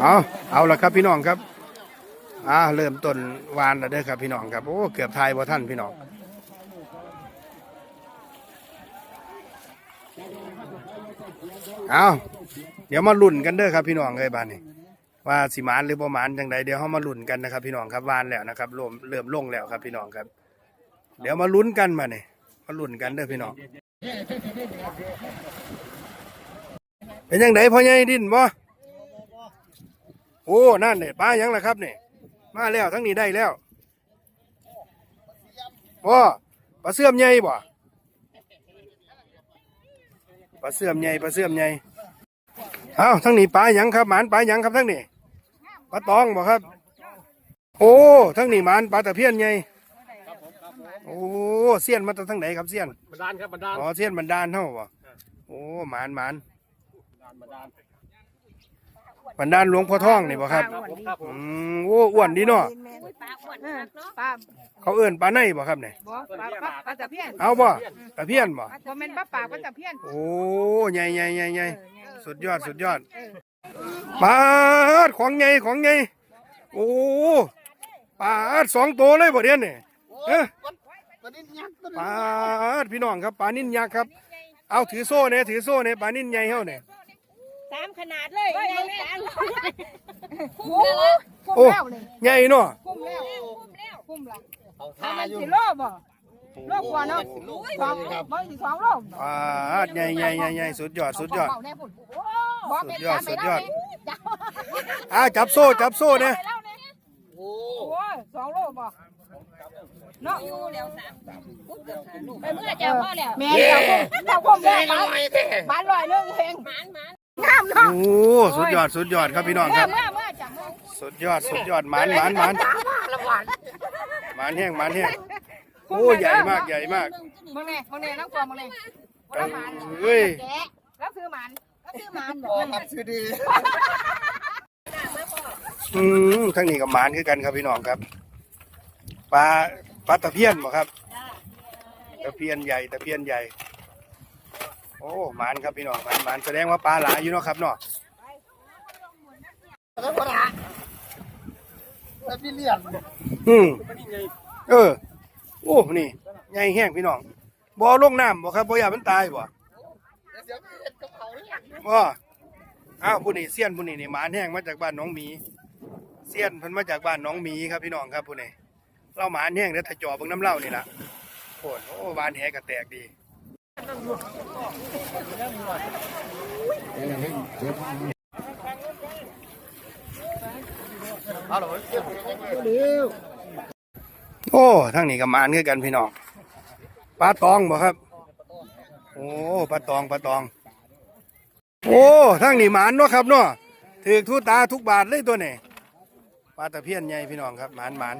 เอาเอาละครับพี่น้องครับอ่าเริ่มต้นวานแล้วเด้อครับพี่น้องครับโอ้เกือบทายบ่ท่านพี่น้องเอาเดี๋ยวมาลุ้นกันเด้อครับพี่น้องเลยบ้านนี้ว่าสิมานหรือบ่หมานจังใดเดี๋ยวเฮามาลุ้นกันนะครับพี่น้องครับวานแล้วนะครับเริ่มเริ่มลงแล้วครับพี่น้องครับ เดี๋ยวมาลุ้นกันมาเนี่ยมาลุ้นกันเด้อพี่น้องเป็นยังไงพ่อใหญ่ดินบ่ โอ้นั่นเนี่ยปลายังล่ะครับเนี่ยมาแล้วทั้งนี้ได้แล้วบ่ปลาเสื่อมใหญ่บ่ปลาเสื่อมใหญ่ปลาเสื่อมใหญ่เอาทั้งนี้ปลายังครับหมานปลายังครับทั้งนี้ปลาตองบ่ครับ โอ้ทั้งนี้หมานปลาตะเพียนใหญ่โอ้เสี้ยนมาจากทางไหนครับเสี้ยนบันดาลครับบันดาลอ๋อเสี้ยนบันดาลเท่าบ่โอ้หมานหมานบันดาลบันดาล หลวงพ่อท่องนี่บ่ครับครับผมครับผอืมมโอ้อ้วนดีเนาะปลาอ้วนคักเนาะปลาเขาเอิ้นปลาในบ่ครับเนี่ยบ่ปลาปลาปลาตะเพียนเอาบ่ตะเพียนบ่บ่แม่นปลาปากปลาตะเพียนโอ้ใหญ่ใหญ่ใหญ่ใหญ่สุดยอดสุดยอดเออปลาดของใหญ่ของใหญ่โอ้ปลาดสองตัวเลยบ่เดียนนี่เอ้อปลาดพี่น้องครับปลานิ่นยักษ์ครับ เอาถือโซ่เนี่ยถือโซ่เนี่ยปลานิ่นใหญ่เฮาเนี่ย ตามขนาดเลยใหญ่เลยคุ้มโอ้แล้วเลยใหญ่เนาะคุ้มแล้วคุ้มแล้วถ้ามันสิโลบ่โลกว่าเนาะสองบ่สิสองโลอ่าใหญ่ใหญ่ใหญ่ใหญ่สุดยอดสุดยอดสุดยอดสุดยอดอ่าจับโซ่จับโซ่เนี่ยโอ้ยสองโลบ่เนาะอยู่แล้วสามไปเมื่อเจ้าพ่อแล้วแม่เจ้าคุ้มเจ้าคุ้มแล้วบ้านลอยนึงเอง งามเนาะโอ้สุดยอดสุดยอดครับพี่น้องคเมื่รัอบเมื่อเมื่อจ้ะเมื่อสุดยอดสุดยอดหมานหมานหมานหมานแห้งหมานแห้งโอ้ใหญ่มากใหญ่มากมึงเนี่ยมึงเนี่ยน้องกลัวมึงเนี่ยเอ้ยแกะแล้วซื้อหมันแล้วซื้อหมันบอกครับชื่อดีอืมทั้งนี้กับหมานคือกันครับพี่น้องครับปลาปลาตะเพียนบ่ครับตะเพียนใหญ่ตะเพียนใหญ่ โอ้หมานครับพี่น้องหมานหมานแสดงว่าปลาหลายอยู่เนาะครับเนาะแล้วก็ละแล้วพี่เลี้ยงอืมเออโอ้นี่ใหญ่แห้งพี่น้องบ่ลงน้ำบ่ครับบ่อยากมันตายบ่เดี๋ยวพี่เห็นกับเขาเนี่ยบ่อ้าวผู้นี้เซียนผู้นี้นี่หมานแห้งมาจากบ้านหน้องหมีเซียนเพิ่นมาจากบ้านหน้องหมีครับพี่น้องครับผู้นี้เราหมานแห้งแล้วถ้าจ่อเบิ่งน้ำเล่านี่ล่ะโอ้โหโอ้บานแหก็แตกดีฮัล โอ้ทางนี้ก็มานคือกันพี่น้องปลาตองบ่ครับ โอ้ปลาตองปลาตอง โอ้ทางนี้หมานเนาะครับเนาะถือทุตาทุกบาทเลยตัวนี้ปลาตะเพียนใหญ่พี่น้องครับหมานหมาน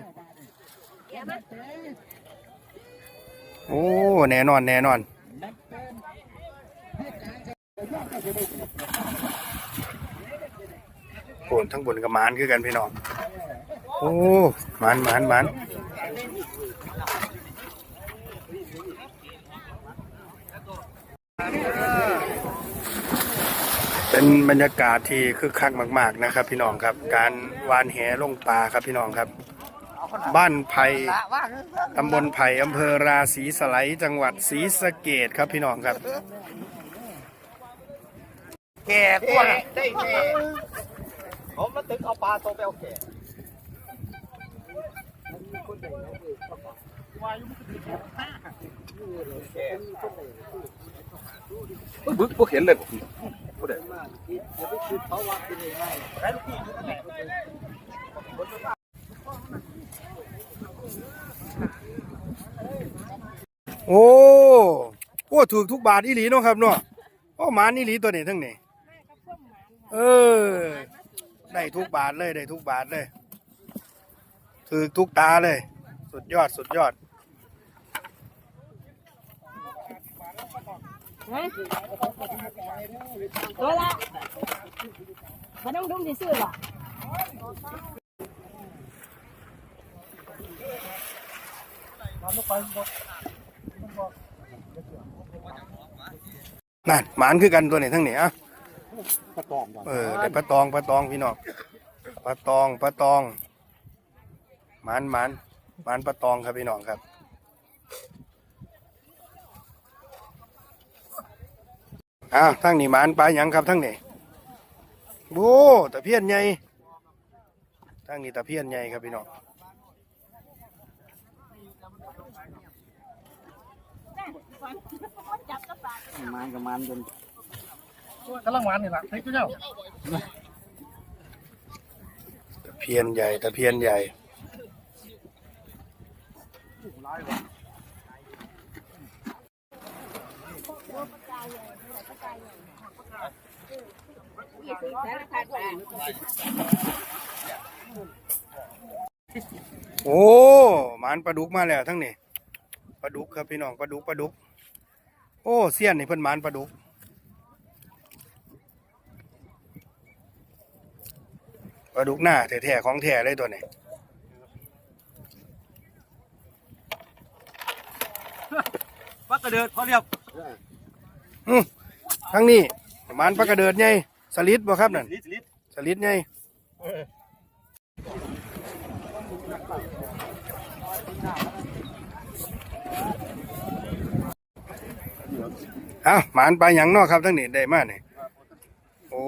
โอ้แน่นอนแน่นอน โอ้ทั้งบนกับมานคือกันพี่น้อง โอ้มานมานมานเป็นบรรยากาศที่คึกคักมาก ๆ นะครับ พี่น้องครับ การวานแหลงปลาครับพี่น้องครับ บ้านไผ่ตำบลไผ่อำเภอราศีสไลยจังหวัดศรีสะเกดครับพี่น้องครับ แก่กว่าได้แก่ผมมาตึกเอาปลาโตไปเอาแก่บึกพวกเห็นเลยผมพูดเลย โอ้โอ้ถูกทุกบาทอีหลีเนาะครับเนาะโอ้หมานอีหลีตัวนี้ทั้งนี้เออ ได้ทุกบาทเลยได้ทุกบาทเลยถือทุกตาเลย สุดยอดสุดยอดตัวละพน้องดุ้มที่ซื้อบ่ นั่นหมานคือกันตัวนี้ทั้งนี้อะกระตอมเออได้ปลาตองปลาตองพี่น้องปลาตองปลาตองหมันหมันหมันปลาตองครับพี่น้องครับอ้าวทั้งนี้หมันปลาหยังครับทั้งนี้โอ้ตะเพียนใหญ่ทั้งนี้ตะเพียนใหญ่ครับพี่น้อง มันกับมันจนกำลังหวานนี่ล่ะให้เจ้าตะเพียนใหญ่ตะเพียนใหญ่โอ้หมานปลาดุกมาแล้วทั้งนี้ปลาดุกครับพี่น้องปลาดุกปลาดุก โอ้เสี้ยนนี่เพิ่นหมานปลาดุกปลาดุกหน้าแท้ๆของแท้เลยตัวนี้ปักกระเดิดพอเรียบอื้อทั้งนี้หมานปลากระเดิดไงสลิดบ่ครับนั่นลิตรลิตรสลิดไง อ้าหมานปลาหยังเนอกครับทั้งนี้ได้มาเนี่ยโอ้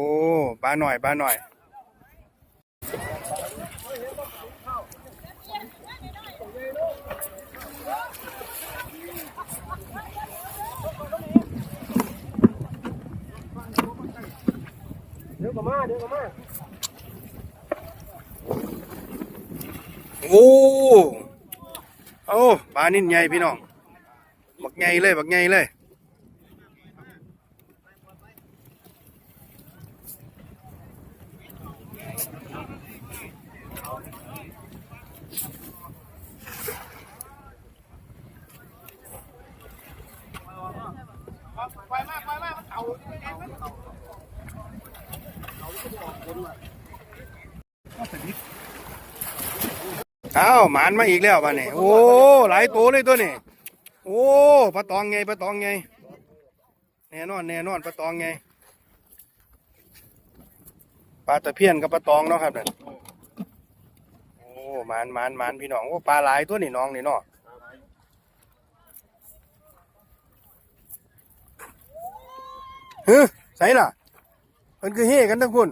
ปลาหน่อยปลาหน่อยเดี๋ยวก็มาเดี๋ยวก็มาโอ้โอ้ปลานิ่นใหญ่พี่น้องบักใหญ่เลยบักใหญ่เลย เอ้าวหมานมาอีกแล้วบ้านนี่โอ้หลายตัวเลยตัวนี่โอ้ปลาตองไงปลาตองไงแน่นอนแน่นอนปลาตองไงปลาตะเพียนกับปลาตองเนาะครับเนั่นโอ้หมานหมานหมานพี่น้องโอ้ปลาหลายตัวนี่น้องนี่เนาะ เฮ้ยใส่ล่ะ มันคือเฮกันทั้งคุณ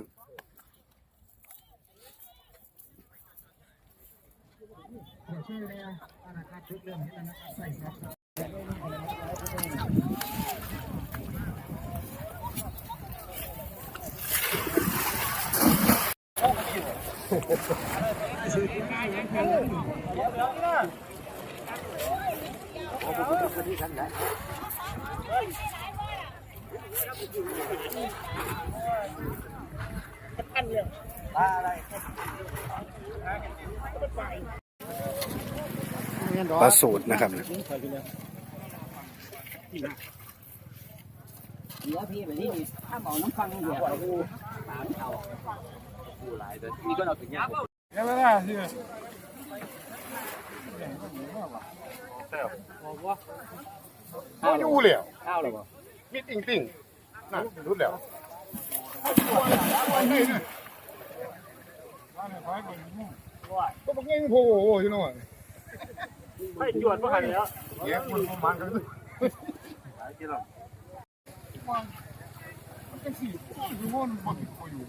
ปลาสูตรนะครับเดี๋ยพี่ไปนี่ถ้าบอน้ำฟังเดี๋ยวกูตามเขากูหลายเลยมีก็เอาถึงเงี้ยแล้วล่ะสิข้าวอ ยู่แล้วข้าวเลยบ่มิดติ่งติ่งนั่นรู้แล้วก็บอกง่ายโผล่ที่น้องไม่หยวนเมื่อไหร่แล้วเงี้ยมันประมาณกันเลยมันเป็นสี่คือมันมันอยู่